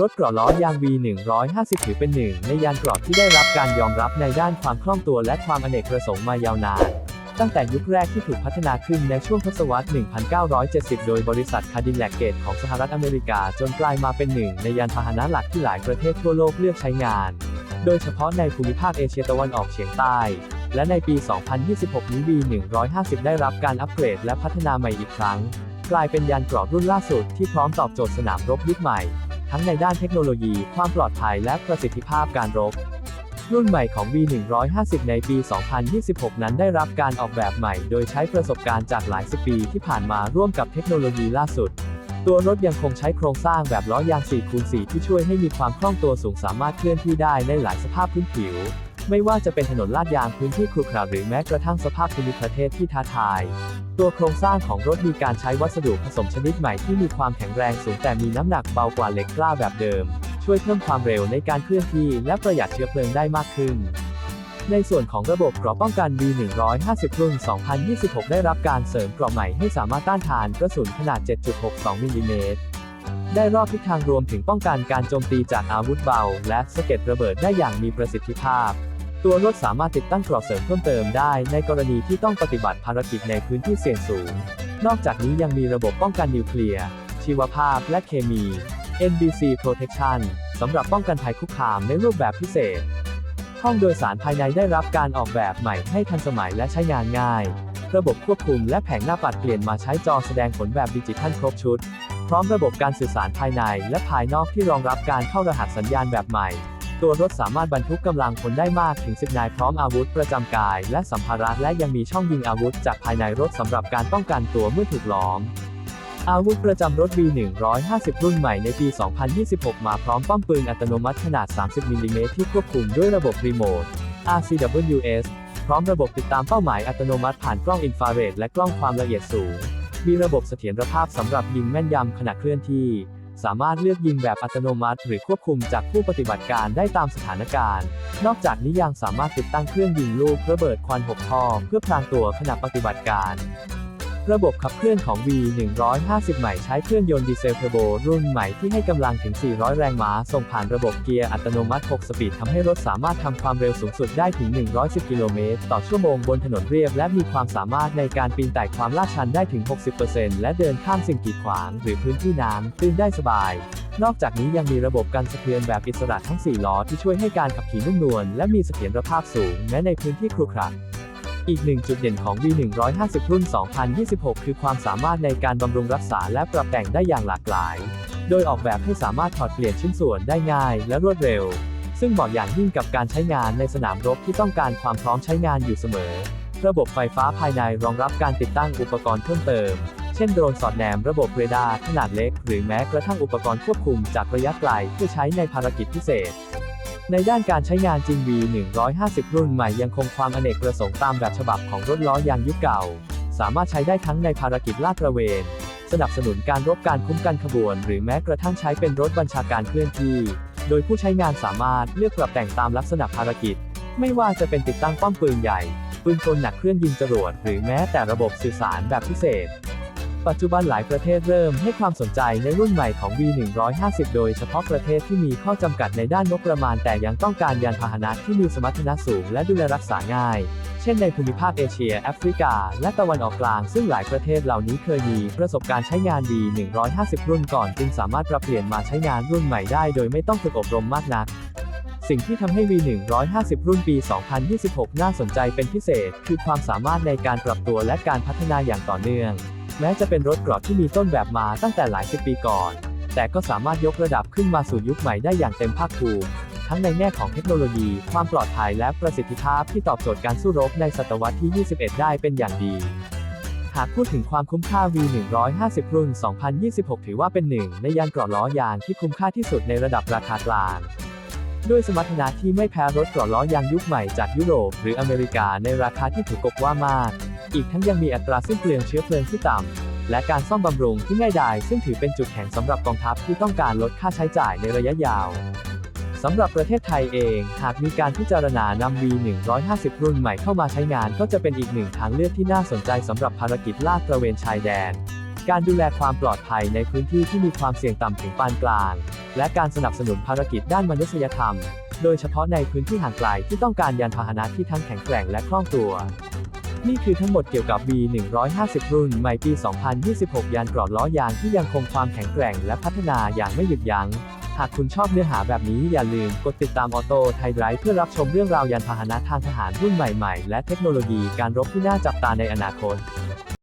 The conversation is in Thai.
รถเกราะล้อยาง V150 ถือเป็นหนึ่งในยานเกราะที่ได้รับการยอมรับในด้านความคล่องตัวและความอเนกประสงค์มายาวนาน ตั้งแต่ยุคแรกที่ถูกพัฒนาขึ้นในช่วงทศวรรษ 1970 โดยบริษัทคาดิแลกเกตของสหรัฐอเมริกาจนกลายมาเป็นหนึ่งในยานพาหนะหลักที่หลายประเทศทั่วโลกเลือกใช้งาน โดยเฉพาะในภูมิภาคเอเชียตะวันออกเฉียงใต้ และในปี 2026 นี้ V150 ได้รับการอัปเกรดและพัฒนาใหม่อีกครั้ง กลายเป็นยานเกราะรุ่นล่าสุดที่พร้อมตอบโจทย์สนามรบยุคใหม่ ทั้งในด้านเทคโนโลยี ความปลอดภัยและประสิทธิภาพการรบ รุ่นใหม่ของ V150 ในปี 2026 นั้นได้รับการออกแบบใหม่ โดยใช้ประสบการณ์จากหลายสิบปีที่ผ่านมาร่วมกับเทคโนโลยีล่าสุด ตัวรถยังคงใช้โครงสร้างแบบล้อยาง 4x4 ที่ช่วยให้มีความคล่องตัวสูงสามารถเคลื่อนที่ได้ในหลายสภาพพื้นผิว ไม่ว่าจะเป็นถนนลาดยางพื้นที่ครุขระหรือแม้กระทั่งสภาพภูมิประเทศที่ท้าทาย ตัวโครงสร้างของรถมีการใช้วัสดุผสมชนิดใหม่ที่มีความแข็งแรงสูงแต่มีน้ำหนักเบากว่าเหล็กกล้าแบบเดิม ช่วยเพิ่มความเร็วในการเคลื่อนที่และประหยัดเชื้อเพลิงได้มากขึ้นในส่วนของระบบกราะป้องกัน V150 รุ่น 2026 ได้รับการเสริมกราะใหม่ให้สามารถต้านทานกระสุนขนาด 7.62 มิลลิเมตร ได้รอบทิศทางรวมถึงป้องกันการโจมตีจากอาวุธเบา และสะเก็ดระเบิดได้อย่างมีประสิทธิภาพ ตัวรถสามารถติดตั้งเกราะเสริมเพิ่มเติมได้ในกรณีที่ต้องปฏิบัติภารกิจในพื้นที่เสี่ยงสูง นอกจากนี้ยังมีระบบป้องกันนิวเคลียร์ ชีวภาพและเคมี NBC Protection สำหรับป้องกันภัยคุกคามในรูปแบบพิเศษ ห้องโดยสารภายในได้รับการออกแบบใหม่ให้ทันสมัยและใช้งานง่าย ระบบควบคุมและแผงหน้าปัดเปลี่ยนมาใช้จอแสดงผลแบบดิจิทัลครบชุด พร้อมระบบการสื่อสารภายในและภายนอกที่รองรับการเข้ารหัสสัญญาณแบบใหม่ ตัวรถสามารถบรรทุกกำลังพลได้มากถึง 10 นายพร้อมอาวุธประจำกาย และสัมภาระและยังมีช่องยิงอาวุธจากภายในรถสำหรับการป้องกันตัวเมื่อถูกล้อม อาวุธประจำรถ V150 รุ่นใหม่ในปี 2026 มาพร้อมป้อมปืนอัตโนมัติขนาด 30 มิลลิเมตรที่ควบคุมด้วยระบบรีโมท RCWS พร้อมระบบติดตามเป้าหมายอัตโนมัติผ่านกล้องอินฟราเรดและกล้องความละเอียดสูง มีระบบเสถียรภาพสำหรับยิงแม่นยำขณะเคลื่อนที่ สามารถเลือกยิงแบบอัตโนมัติ หรือควบคุมจากผู้ปฏิบัติการได้ตามสถานการณ์ นอกจากนี้ยังสามารถติดตั้งเครื่องยิงลูกระเบิดควัน6ท่อเพื่อพรางตัวขณะปฏิบัติการ ระบบขับเคลื่อนของ V150 ใหม่ใช้เครื่องยนต์ดีเซลเทอร์โบรุ่นใหม่ที่ให้กำลังถึง 400 แรงม้า ส่งผ่านระบบเกียร์อัตโนมัติ 6 สปีดทำให้รถสามารถทำความเร็วสูงสุดได้ถึง 110 กิโลเมตรต่อชั่วโมงบนถนนเรียบ และมีความสามารถในการปีนไต่ความลาดชันได้ถึง 60%และเดินข้ามสิ่งกีดขวาง หรือพื้นที่น้ำตื้นได้สบาย นอกจากนี้ยังมีระบบกันสะเทือนแบบอิสระทั้ง 4 ล้อที่ช่วยให้การขับขี่นุ่มนวลและมีเสถียรภาพสูงแม้ในพื้นที่ครุขระ อีกหนึ่งจุดเด่นของ V150 รุ่น 2026 คือความสามารถในการบำรุงรักษาและปรับแต่งได้อย่างหลากหลาย โดยออกแบบให้สามารถถอดเปลี่ยนชิ้นส่วนได้ง่ายและรวดเร็ว ซึ่งเหมาะอย่างยิ่งกับการใช้งานในสนามรบที่ต้องการความพร้อมใช้งานอยู่เสมอ ระบบไฟฟ้าภายในรองรับการติดตั้งอุปกรณ์เพิ่มเติม เช่นโดรนสอดแนมระบบเรดาร์ขนาดเล็ก หรือแม้กระทั่งอุปกรณ์ควบคุมจากระยะไกลเพื่อใช้ในภารกิจพิเศษ ในด้านการใช้งานจริง V150 รุ่นใหม่ยังคงความอเนกประสงค์ตามแบบฉบับของรถล้อยางยุคเก่า สามารถใช้ได้ทั้งในภารกิจลาดตระเวน สนับสนุนการรบการคุ้มกันขบวน หรือแม้กระทั่งใช้เป็นรถบัญชาการเคลื่อนที่ โดยผู้ใช้งานสามารถเลือกปรับแต่งตามลักษณะภารกิจ ไม่ว่าจะเป็นติดตั้งป้อมปืนใหญ่ปืนกลหนักเครื่องยิงจรวดหรือแม้แต่ระบบสื่อสารแบบพิเศษ ปัจจุบันหลายประเทศเริ่มให้ความสนใจในรุ่นใหม่ของ V150 โดยเฉพาะประเทศที่มีข้อจำกัดในด้านงบประมาณ แต่ยังต้องการยานพาหนะที่มีสมรรถนะสูงและดูแลรักษาง่าย เช่นในภูมิภาคเอเชีย แอฟริกา และตะวันออกกลาง ซึ่งหลายประเทศเหล่านี้เคยมีประสบการณ์ใช้งาน V150 รุ่นก่อน จึงสามารถปรับเปลี่ยนมาใช้งานรุ่นใหม่ได้โดยไม่ต้องฝึกอบรมมากนักสิ่งที่ทำให้ V150 รุ่นปี 2026 น่าสนใจเป็นพิเศษ คือความสามารถในการปรับตัวและการพัฒนาอย่างต่อเนื่อง แม้จะเป็นรถเกราะที่มีต้นแบบมาตั้งแต่หลายสิบปีก่อน แต่ก็สามารถยกระดับขึ้นมาสู่ยุคใหม่ได้อย่างเต็มภาคภูมิทั้งในแง่ของเทคโนโลยี ความปลอดภัยและประสิทธิภาพที่ตอบโจทย์การสู้รบในศตวรรษที่ 21 ได้เป็นอย่างดี หากพูดถึงความคุ้มค่า V150 รุ่น 2026 ถือว่าเป็นหนึ่งในยานเกราะล้อยางที่คุ้มค่าที่สุดในระดับราคากลางด้วยสมรรถนะที่ไม่แพ้รถเกราะล้อยางยุคใหม่จากยุโรปหรืออเมริกาในราคาที่ถูกกบว่ามาก อีกทั้งยังมีอัตราสิ้นเปลืองเชื้อเพลิงที่ต่ำ และการซ่อมบำรุงที่ง่ายดายซึ่งถือเป็นจุดแข็งสำหรับกองทัพที่ต้องการลดค่าใช้จ่ายในระยะยาวสำหรับประเทศไทยเอง หากมีการพิจารณานำ V150 รุ่นใหม่เข้ามาใช้งานก็จะเป็นอีกหนึ่งทางเลือกที่น่าสนใจสำหรับภารกิจลาดตระเวนชายแดน การดูแลความปลอดภัยในพื้นที่ที่มีความเสี่ยงต่ำถึงปานกลาง และการสนับสนุนภารกิจด้านมนุษยธรรม โดยเฉพาะในพื้นที่ห่างไกลที่ต้องการยานพาหนะที่ทั้งแข็งแกร่งและคล่องตัว นี่คือทั้งหมดเกี่ยวกับ B150 รุ่นใหม่ปี 2026 ยานกรอดล้อยางที่ยังคงความแข็งแกร่งและพัฒนาอย่างไม่หยุดยัง้ง หากคุณชอบเนื้อหาแบบนี้อย่าลืมกดติดตามออโต้ไทยไรฟ์เพื่อรับชมเรื่องราวยานพาหนะทางทหารรุ่นใหม่ๆ และเทคโนโลยีการรบที่น่าจับตาในอนาคต